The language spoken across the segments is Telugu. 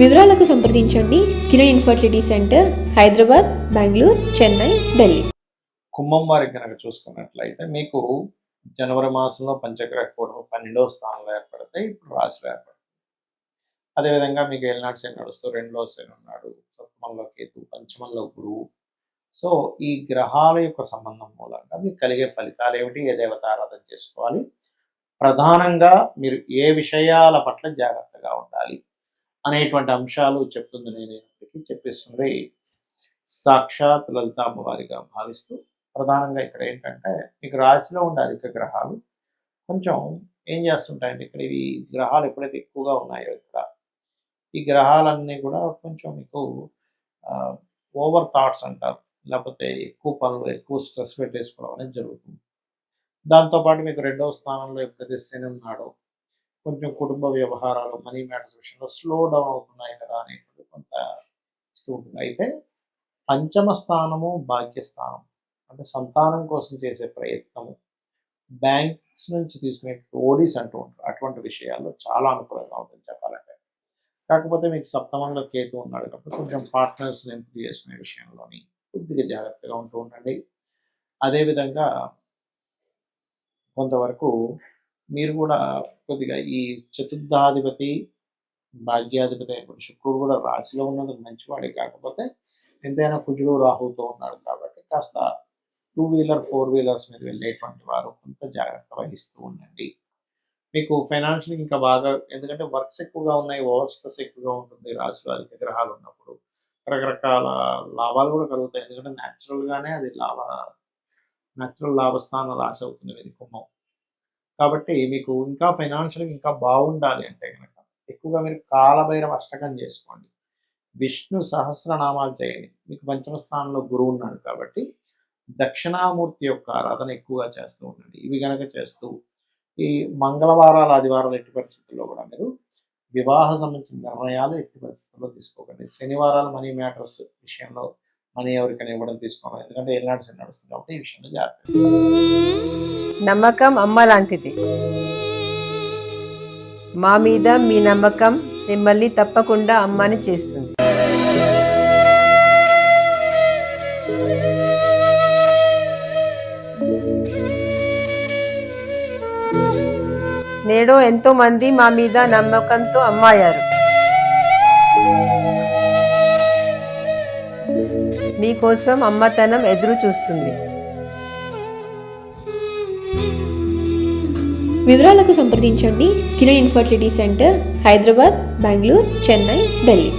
వివరాలకు సంప్రదించండి. Kiran infertility centre Hyderabad Bengaluru Chennai Delhi. కుంభం వారికి కనుక చూసుకున్నట్లయితే మీకు జనవరి మాసంలో పంచగ్రహ కూటమి పన్నెండవ స్థానంలో ఏర్పడితే ఇప్పుడు రాశిలో ఏర్పడుతుంది. అదేవిధంగా మీకు ఏళ్ళనాటి శని నడుస్తూ రెండో శని ఉన్నాడు. సప్తమంలో కేతు పంచమంలో గురువు సో ఈ గ్రహాల యొక్క సంబంధం మూలంగా మీకు కలిగే ఫలితాలు ఏమిటి? ఏ దేవత ఆరాధన చేసుకోవాలి? ప్రధానంగా మీరు ఏ విషయాల పట్ల జాగ్రత్తగా ఉండాలి? అనేటువంటి అంశాలు చెప్తుంది నేను చెప్పేస్తుంది. సాక్షాత్ లలితాంబవారిగా భావిస్తూ ప్రధానంగా ఇక్కడ ఏంటంటే మీకు రాశిలో ఉండే అధిక గ్రహాలు కొంచెం ఏం చేస్తుంటాయండి ఇక్కడ ఇవి గ్రహాలు ఎప్పుడైతే ఎక్కువగా ఉన్నాయో ఇక్కడ ఈ గ్రహాలన్నీ కూడా కొంచెం మీకు ఓవర్ థాట్స్ అంటారు. లేకపోతే ఎక్కువ పనులు ఎక్కువ స్ట్రెస్ పెట్టేసుకోవడం అనేది జరుగుతుంది. దాంతోపాటు మీకు రెండవ స్థానంలో ఎప్పుడైతే శని ఉన్నాడో కొంచెం కుటుంబ వ్యవహారాలు మనీ మ్యాటర్స్ విషయంలో స్లో డౌన్ అవుతున్నాయి కదా అనేటువంటి కొంత ఇస్తూ ఉంటుంది. అయితే పంచమ స్థానము భాగ్యస్థానం అంటే సంతానం కోసం చేసే ప్రయత్నము బ్యాంక్స్ నుంచి తీసుకునే ఓడీస్ అంటూ ఉంటారు. అటువంటి విషయాల్లో చాలా అనుకూలంగా ఉంటుంది చెప్పాలంటే. కాకపోతే మీకు సప్తమంలో కేతు ఉన్నాడు కాబట్టి కొంచెం పార్ట్నర్స్ని ఎంపిక చేసుకునే విషయంలోని కొద్దిగా జాగ్రత్తగా ఉంటూ ఉండండి. అదేవిధంగా కొంతవరకు మీరు కూడా కొద్దిగా ఈ చతుర్థాధిపతి భాగ్యాధిపతి అయినటువంటి శుక్రుడు కూడా రాశిలో ఉన్నది మంచివాడే. కాకపోతే ఎంతైనా కుజుడు రాహుతో ఉన్నాడు కాబట్టి కాస్త టూ వీలర్ ఫోర్ వీలర్స్ మీద వెళ్ళేటువంటి వారు కొంత జాగ్రత్త వహిస్తూ ఉండండి. మీకు ఫైనాన్షియల్ ఇంకా బాగా ఎందుకంటే వర్క్స్ ఎక్కువగా ఉన్నాయి ఓవర్ స్ట్రెస్ ఎక్కువగా ఉంటుంది రాశిలో అధిక గ్రహాలు ఉన్నప్పుడు రకరకాల లాభాలు కూడా కలుగుతాయి. ఎందుకంటే న్యాచురల్గానే అది లాభ న్యాచురల్ లాభస్థానం రాశి అవుతుంది. ఇది కుంభం కాబట్టి మీకు ఇంకా ఫైనాన్షియల్ ఇంకా బాగుండాలి అంటే కనుక ఎక్కువగా మీరు కాలభైరవ అష్టకం చేసుకోండి. విష్ణు సహస్రనామాలు చేయండి. మీకు పంచమ స్థానంలో గురువు ఉన్నాడు కాబట్టి దక్షిణామూర్తి యొక్క ఆరాధన ఎక్కువగా చేస్తూ ఉండండి. ఇవి కనుక చేస్తూ ఈ మంగళవారాలు ఆదివారాలు ఎట్టి పరిస్థితుల్లో కూడా మీరు వివాహ సంబంధించిన నిర్ణయాలు ఎట్టి పరిస్థితుల్లో తీసుకోకండి. శనివారాలు మనీ మ్యాటర్స్ విషయంలో మనీ ఎవరికైనా ఇవ్వడం తీసుకోవాలి ఎందుకంటే ఏనాడు శని నడుస్తుంది కాబట్టి ఈ విషయంలో జాగ్రత్త. నమ్మకం అమ్మ లాంటిది. మా మీద మీ నమ్మకం మిమ్మల్ని తప్పకుండా అమ్మని చేస్తుంది. నేడు ఎంతో మంది మా మీద నమ్మకంతో అమ్మాయారు. మీకోసం అమ్మతనం ఎదురు చూస్తుంది. వివరాలకు సంప్రదించండి. Kiran infertility centre Hyderabad Bengaluru Chennai Delhi.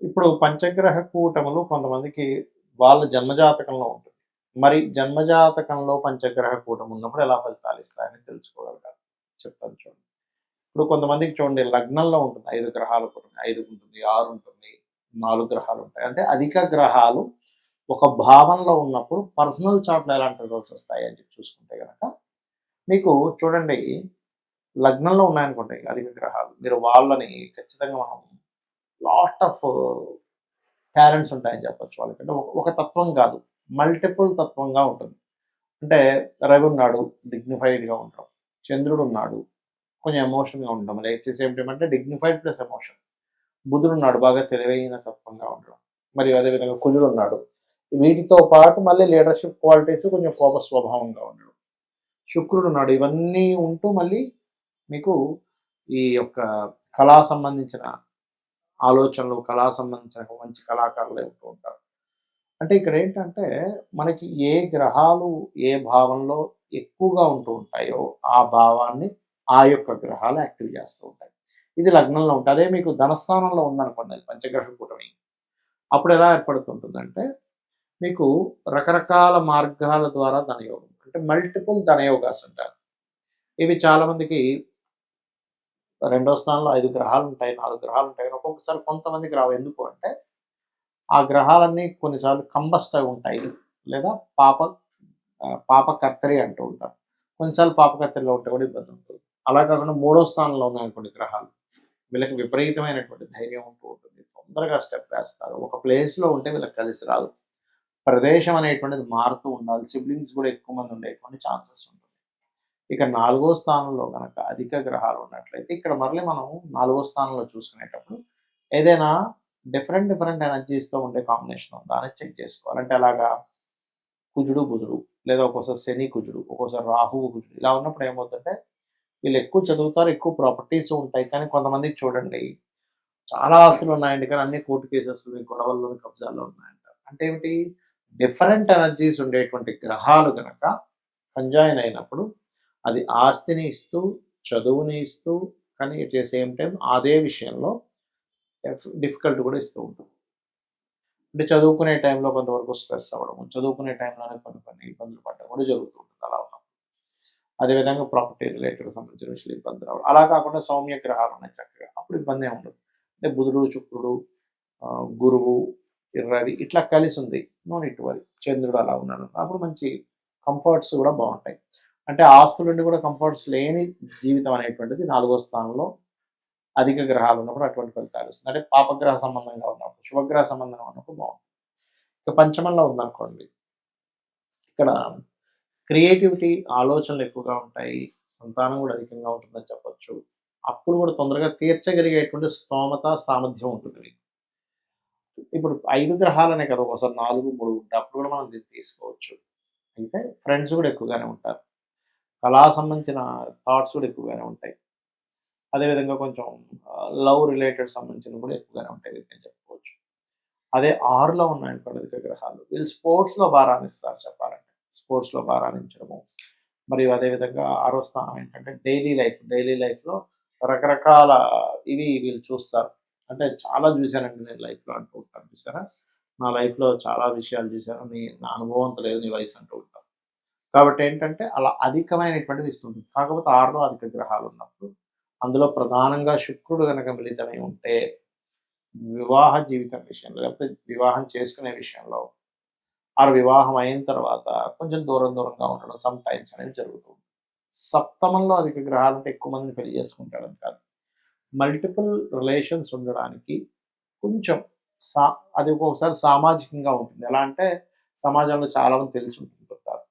ఇప్పుడు పంచగ్రహ కూటములు కొంతమందికి వాళ్ళ జన్మజాతకంలో ఉంటుంది. మరి జన్మజాతకంలో పంచగ్రహ కూటమి ఉన్నప్పుడు ఎలా ఫలితాలు ఇస్తాయని తెలుసుకోగలగాలి. చెప్తాను చూడండి. ఇప్పుడు కొంతమందికి చూడండి లగ్నంలో ఉంటుంది. ఐదు గ్రహాలు కూటమి ఐదు ఉంటుంది ఆరు ఉంటుంది. నాలుగు గ్రహాలు ఉంటాయి. అంటే అధిక గ్రహాలు ఒక భావనలో ఉన్నప్పుడు పర్సనల్ చాట్లో ఎలాంటి రిజల్ట్స్ వస్తాయి అని చెప్పి చూసుకుంటే కనుక మీకు చూడండి లగ్నంలో ఉన్నాయనుకోండి అధిక గ్రహాలు. మీరు వాళ్ళని ఖచ్చితంగా మనం లాట్ ఆఫ్ టాలెంట్స్ ఉంటాయని చెప్పొచ్చు వాళ్ళకంటే. ఒక- ఒక తత్వం కాదు మల్టిపుల్ తత్వంగా ఉంటుంది. అంటే రవి ఉన్నాడు డిగ్నిఫైడ్గా ఉంటాం చంద్రుడు ఉన్నాడు కొంచెం ఎమోషన్గా ఉంటాం ఎట్ ఏమిటంటే డిగ్నిఫైడ్ ప్లస్ ఎమోషన్ బుధుడు ఉన్నాడు బాగా తెలివైన తత్వంగా ఉండడం. మరియు అదేవిధంగా కుజుడు ఉన్నాడు. వీటితో పాటు మళ్ళీ లీడర్షిప్ క్వాలిటీస్ కొంచెం కోప స్వభావంగా ఉండడం. శుక్రుడు ఉన్నాడు. ఇవన్నీ ఉంటూ మళ్ళీ మీకు ఈ యొక్క కళా సంబంధించిన ఆలోచనలు కళా సంబంధించిన మంచి కళాకారులు ఉంటూ ఉంటారు. అంటే ఇక్కడ ఏంటంటే మనకి ఏ గ్రహాలు ఏ భావంలో ఎక్కువగా ఉంటూ ఉంటాయో ఆ భావాన్ని ఆ యొక్క గ్రహాలు యాక్టివ్ చేస్తూ ఉంటాయి. ఇది లగ్నంలో ఉంటుంది అదే మీకు ధనస్థానంలో ఉందనుకోండి అది కూటమి. అప్పుడు ఎలా ఏర్పడుతుంటుందంటే మీకు రకరకాల మార్గాల ద్వారా ధనయోగం అంటే మల్టిపుల్ ధనయోగాస్ ఉంటారు ఇవి చాలామందికి రెండో స్థానంలో ఐదు గ్రహాలు ఉంటాయి నాలుగు గ్రహాలు ఉంటాయి ఒక్కొక్కసారి కొంతమందికి రావు. ఎందుకు అంటే ఆ గ్రహాలన్నీ కొన్నిసార్లు కంబస్ట్ అయి ఉంటాయి లేదా పాప పాపకర్తరి అంటూ ఉంటారు. కొన్నిసార్లు పాపకర్తరిలో ఉంటే కూడా ఇబ్బంది ఉంటుంది అలా కాకుండా మూడో స్థానంలో ఉన్నాయి కొన్ని గ్రహాలు. వీళ్ళకి విపరీతమైనటువంటి ధైర్యం ఉంటూ ఉంటుంది. తొందరగా స్టెప్ వేస్తారు. ఒక ప్లేస్లో ఉంటే వీళ్ళకి కలిసి రాదు. ప్రదేశం అనేటువంటిది మారుతూ ఉండాలి. సిబ్లింగ్స్ కూడా ఎక్కువ మంది ఉండేటువంటి ఛాన్సెస్ ఉంటుంది. ఇక నాలుగో స్థానంలో కనుక అధిక గ్రహాలు ఉన్నట్లయితే ఇక్కడ మరలి మనం నాలుగో స్థానంలో చూసుకునేటప్పుడు ఏదైనా డిఫరెంట్ డిఫరెంట్ ఎనర్జీస్తో ఉండే కాంబినేషన్ ఉందా? అని చెక్ చేసుకోవాలి అంటే అలాగా కుజుడు బుధుడు లేదా ఒక్కోసారి శని కుజుడు ఒక్కోసారి రాహువు కుజుడు ఇలా ఉన్నప్పుడు ఏమవుతుందంటే వీళ్ళు ఎక్కువ చదువుతారు ఎక్కువ ప్రాపర్టీస్ ఉంటాయి. కానీ కొంతమంది చూడండి చాలా ఆస్తులు ఉన్నాయండి. కానీ అన్ని కోర్టు కేసెస్ గొడవల్లో కబ్జాల్లో ఉన్నాయంట. అంటే ఏమిటి? డిఫరెంట్ ఎనర్జీస్ ఉండేటువంటి గ్రహాలు కనుక కంజాయిన్ అయినప్పుడు అది ఆస్తిని ఇస్తూ చదువుని ఇస్తూ కానీ ఎట్ ద సేమ్ టైం అదే విషయంలో డిఫికల్ట్ కూడా ఇస్తూ ఉంటుంది అంటే చదువుకునే టైంలో కొంతవరకు స్ట్రెస్ అవ్వడం చదువుకునే టైంలోనే కొన్ని కొన్ని ఇబ్బందులు పడడం కూడా జరుగుతూ ఉంటుంది. అలా అదేవిధంగా ప్రాపర్టీ రిలేటెడ్ సంబంధించిన విషయాలు ఇబ్బంది రావడం. అలా కాకుండా సౌమ్య గ్రహాలు ఉన్నాయి చక్కగా. అప్పుడు ఇబ్బంది ఏమి ఉండదు. అంటే బుధుడు శుక్రుడు గురువు రవి ఇట్లా కలిసి ఉంది. నోన్ ఇటు వరి చంద్రుడు అలా ఉన్నాడు. అప్పుడు మంచి కంఫర్ట్స్ కూడా బాగుంటాయి. అంటే ఆస్తుల నుండి కూడా కంఫర్ట్స్ లేని జీవితం అనేటువంటిది నాలుగో స్థానంలో అధిక గ్రహాలు ఉన్నప్పుడు అటువంటి ఫలితాలు వస్తుంది అంటే పాపగ్రహ సంబంధంగా ఉన్నప్పుడు శుభగ్రహ సంబంధంగా ఉన్నప్పుడు బాగుంటుంది. ఇక పంచమంలో ఉందనుకోండి. ఇక్కడ క్రియేటివిటీ ఆలోచనలు ఎక్కువగా ఉంటాయి సంతానం కూడా అధికంగా ఉంటుందని చెప్పొచ్చు. అప్పుడు కూడా తొందరగా తీర్చగలిగేటువంటి స్తోమత సామర్థ్యం ఉంటుంది. ఇప్పుడు ఐదు గ్రహాలనే కదా ఒకసారి నాలుగు మూడు ఉంటాయి అప్పుడు కూడా మనం దీన్ని తీసుకోవచ్చు. అయితే ఫ్రెండ్స్ కూడా ఎక్కువగానే ఉంటారు. కళా సంబంధించిన థాట్స్ కూడా ఎక్కువగానే ఉంటాయి. అదేవిధంగా కొంచెం లవ్ రిలేటెడ్ సంబంధించిన కూడా ఎక్కువగానే ఉంటాయి నేను చెప్పుకోవచ్చు అదే ఆరులో ఉన్నాయనుకోండి అధిక గ్రహాలు. వీళ్ళు స్పోర్ట్స్లో బాగా రాణిస్తారు చెప్పాలంటే. స్పోర్ట్స్లో బాగా రాణించడము. మరియు అదేవిధంగా ఆరో స్థానం ఏంటంటే డైలీ లైఫ్ డైలీ లైఫ్లో రకరకాల ఇవి వీళ్ళు చూస్తారు. అంటే చాలా చూశానండి నేను లైఫ్లో అంటూ ఉంటాను చూసారా నా లైఫ్లో చాలా విషయాలు చూశాను నీ నా అనుభవం అంత లేదు నీ వయసు అంటూ ఉంటాను. కాబట్టి ఏంటంటే అలా అధికమైనటువంటిది ఇస్తుంది కాకపోతే ఆరులో అధిక గ్రహాలు ఉన్నప్పుడు అందులో ప్రధానంగా శుక్రుడు కనుక మిళితమై ఉంటే వివాహ జీవితం విషయంలో లేకపోతే వివాహం చేసుకునే విషయంలో ఆ వివాహం అయిన తర్వాత కొంచెం దూరం దూరంగా ఉండడం సమ్ టైమ్స్ అనేది జరుగుతుంది. సప్తమంలో అధిక గ్రహాలంటే ఎక్కువ మందిని పెళ్ళి చేసుకుంటాడని కాదు. మల్టిపుల్ రిలేషన్స్ ఉండడానికి కొంచెం సా అది ఒక్కొక్కసారి సామాజికంగా ఉంటుంది. ఎలా అంటే సమాజంలో చాలా మంది తెలిసి ఉంటుంటారు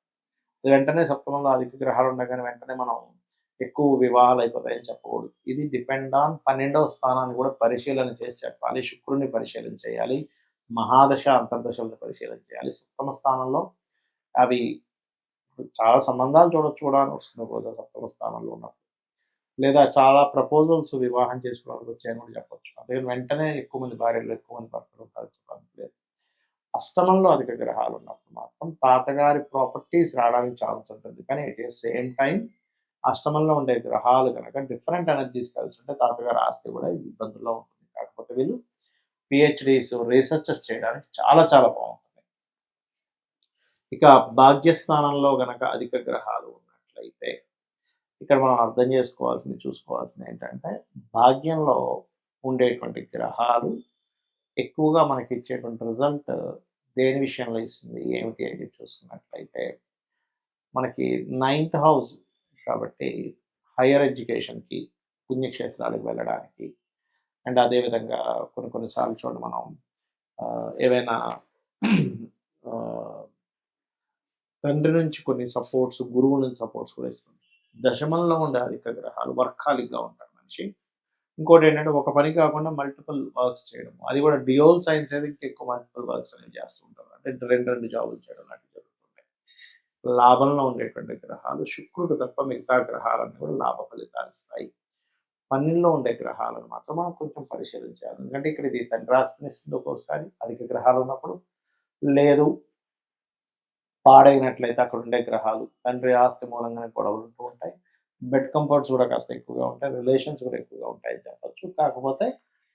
వెంటనే సప్తమంలో అధిక గ్రహాలు ఉండగానే వెంటనే మనం ఎక్కువ వివాహాలు అయిపోతాయని చెప్పకూడదు. ఇది డిపెండ్ ఆన్ పన్నెండవ స్థానాన్ని కూడా పరిశీలన చేసి చెప్పాలి. శుక్రుడిని పరిశీలన చేయాలి. మహాదశ అంతర్దశలను పరిశీలన చేయాలి. సప్తమ స్థానంలో అవి చాలా సంబంధాలు చూడొచ్చు కూడా అని వస్తుంది రోజు సప్తమ స్థానంలో ఉన్నప్పుడు. లేదా చాలా ప్రపోజల్స్ వివాహం చేసుకోవడానికి వచ్చాయని కూడా చెప్పొచ్చు. అదే వెంటనే ఎక్కువ మంది భార్యలు ఎక్కువ మంది భర్తలు ఉంటారు చెప్పడానికి లేదు. అష్టమంలో అధిక గ్రహాలు ఉన్నప్పుడు మాత్రం తాతగారి ప్రాపర్టీస్ రావడానికి ఛాన్స్ ఉంటుంది. కానీ ఎట్ సేమ్ టైం అష్టమంలో ఉండే గ్రహాలు కనుక డిఫరెంట్ ఎనర్జీస్ కలిసి ఉంటే తాతగారి ఆస్తి కూడా ఇబ్బందుల్లో ఉంటుంది. కాకపోతే వీళ్ళు పిహెచ్డీస్ రీసెర్చెస్ చేయడానికి చాలా చాలా బాగుంటుంది. ఇక భాగ్యస్థానంలో గనక అధిక గ్రహాలు ఉన్నట్లయితే ఇక్కడ మనం అర్థం చేసుకోవాల్సింది చూసుకోవాల్సింది ఏంటంటే భాగ్యంలో ఉండేటువంటి గ్రహాలు ఎక్కువగా మనకి ఇచ్చేటువంటి రిజల్ట్ దేని విషయంలో ఇస్తుంది ఏమిటి అని చూసుకున్నట్లయితే మనకి నైన్త్ హౌస్ కాబట్టి హయ్యర్ ఎడ్యుకేషన్కి పుణ్యక్షేత్రాలకు వెళ్ళడానికి అండ్ అదేవిధంగా కొన్ని కొన్నిసార్లు చూడండి మనం ఏవైనా తండ్రి నుంచి కొన్ని సపోర్ట్స్ గురువు నుంచి సపోర్ట్స్ కూడా ఇస్తుంది దశమంలో ఉండే అధిక గ్రహాలు వర్కాలిక్గా ఉంటారు మనిషి. ఇంకోటి ఏంటంటే ఒక పని కాకుండా మల్టిపుల్ వర్క్స్ చేయడం. అది కూడా డియోల్ సైన్స్ అయితే ఇంకా ఎక్కువ మల్టిపుల్ వర్క్స్ అనేవి చేస్తూ ఉంటారు. అంటే రెండు రెండు జాబులు చేయడం లాంటివి జరుగుతుంటాయి. లాభంలో ఉండేటువంటి గ్రహాలు శుక్రుడు తప్ప మిగతా గ్రహాలన్నీ కూడా లాభ ఫలితాలు ఇస్తాయి. పన్నెండులో ఉండే గ్రహాలను మాత్రం మనం కొంచెం పరిశీలించాలి. ఎందుకంటే ఇక్కడ ఇది తండ్రి ఆస్తిని ఇస్తుంది ఒక్కోసారి అధిక గ్రహాలు ఉన్నప్పుడు. లేదు పాడైనట్లయితే అక్కడ ఉండే గ్రహాలు తండ్రి ఆస్తి మూలంగానే గొడవలు ఉంటూ ఉంటాయి. బెడ్ కంఫర్ట్స్ కూడా కాస్త ఎక్కువగా ఉంటాయి రిలేషన్స్ కూడా ఎక్కువగా ఉంటాయి అని చెప్పొచ్చు. కాకపోతే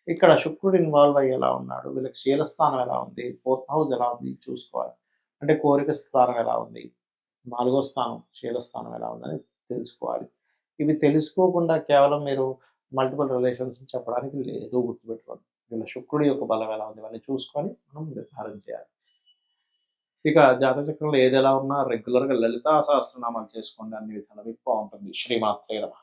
ఇక్కడ శుక్రుడు ఇన్వాల్వ్ అయ్యి ఎలా ఉన్నాడు వీళ్ళకి శీలస్థానం ఎలా ఉంది ఫోర్త్ హౌస్ ఎలా ఉంది చూసుకోవాలి. అంటే కోరిక స్థానం ఎలా ఉంది నాలుగో స్థానం శీలస్థానం ఎలా ఉందని తెలుసుకోవాలి. ఇవి తెలుసుకోకుండా కేవలం మీరు మల్టిపుల్ రిలేషన్స్ చెప్పడానికి లేదు గుర్తుపెట్టుకోండి. వీళ్ళ శుక్రుడి యొక్క బలం ఎలా ఉంది? ఇవన్నీ చూసుకొని మనం నిర్ధారణ చేయాలి. ఇక జాతక చక్రంలో ఏది ఎలా ఉన్నా రెగ్యులర్గా లలితా సహస్రనామాలు చేసుకోండి. అన్ని విధాలు మీకు బాగుంటుంది. శ్రీమాత్రే నమః.